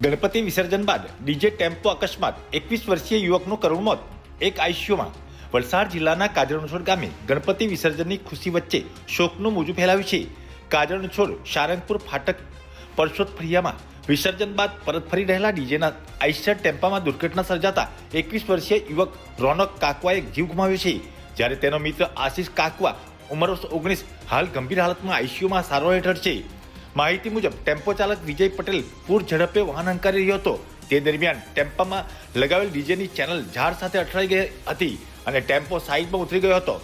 ગણપતિ વિસર્જન બાદ DJ tempo અકસ્માત. એકવીસ વર્ષીય યુવકનું કરુણ મોત. એક આઈસીયુમાં વલસાડ જિલ્લાના કાજરણછોડ ગામે ગણપતિ વિસર્જનની ખુશી વચ્ચે શોકનું મોજું ફેલાવ્યું છે. કાજરણછોડ સારંગપુર ફાટક પરસોદ ફળિયામાં વિસર્જન બાદ પરત ફરી રહેલા ડીજેના આઈસર ટેમ્પામાં દુર્ઘટના સર્જાતા એકવીસ વર્ષીય યુવક રોનક કાકવાએ જીવ ગુમાવ્યો છે. જ્યારે તેનો મિત્ર આશિષ કાકવા ઉંમર ઓગણીસ, હાલ ગંભીર હાલતમાં આઈસીયુમાં સારવાર હેઠળ છે. માહિતી મુજબ, ટેમ્પો ચાલક વિજય પટેલ પૂર ઝડપે વાહન હંકારી રહ્યો હતો. તે દરમિયાન ટેમ્પામાં લગાવેલ ડીજેની ચેનલ ઝાડ સાથે અથડાઈ ગઈ હતી અને ટેમ્પો સાઈડમાં ઉતરી ગયો હતો.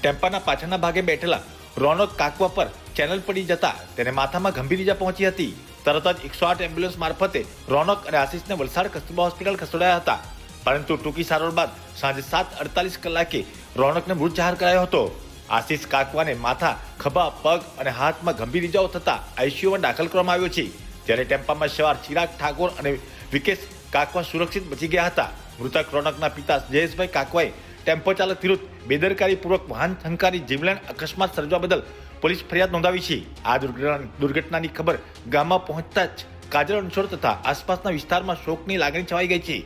ટેમ્પાના પાછળના ભાગે બેઠેલા રોનક કાકવા પર ચેનલ પડી જતા તેને માથામાં ગંભીર ઈજા પહોંચી હતી. તરત જ એકસો આઠ એમ્બ્યુલન્સ મારફતે રોનક અને આશિષને વલસાડ કસ્તુરબા હોસ્પિટલ ખસેડાયા હતા. પરંતુ ટૂંકી સારવાર બાદ સાંજે સાત અડતાલીસ કલાકે રોનકને મૃત જાહેર કરાયો હતો. આશિષ કાકવાને માથા, ખભા, પગ અને હાથમાં ગંભીર ઈજાઓ થતા આઈસીયુમાં દાખલ કરવામાં આવ્યો છે. જ્યારે ટેમ્પામાં સવાર ચિરાગ ઠાકોર અને વિકેશ કાકવા સુરક્ષિત બચી ગયા હતા. મૃતક રોનકના પિતા જયેશભાઈ કાકવાએ ટેમ્પો ચાલક વિરુદ્ધ બેદરકારીપૂર્વક વાહન હંકારી જીવલેણ અકસ્માત સર્જવા બદલ પોલીસ ફરિયાદ નોંધાવી છે. આ દુર્ઘટના દુર્ઘટનાની ખબર ગામમાં પહોંચતા જ કાજલ અણછોડ તથા આસપાસના વિસ્તારમાં શોકની લાગણી છવાઈ ગઈ છે.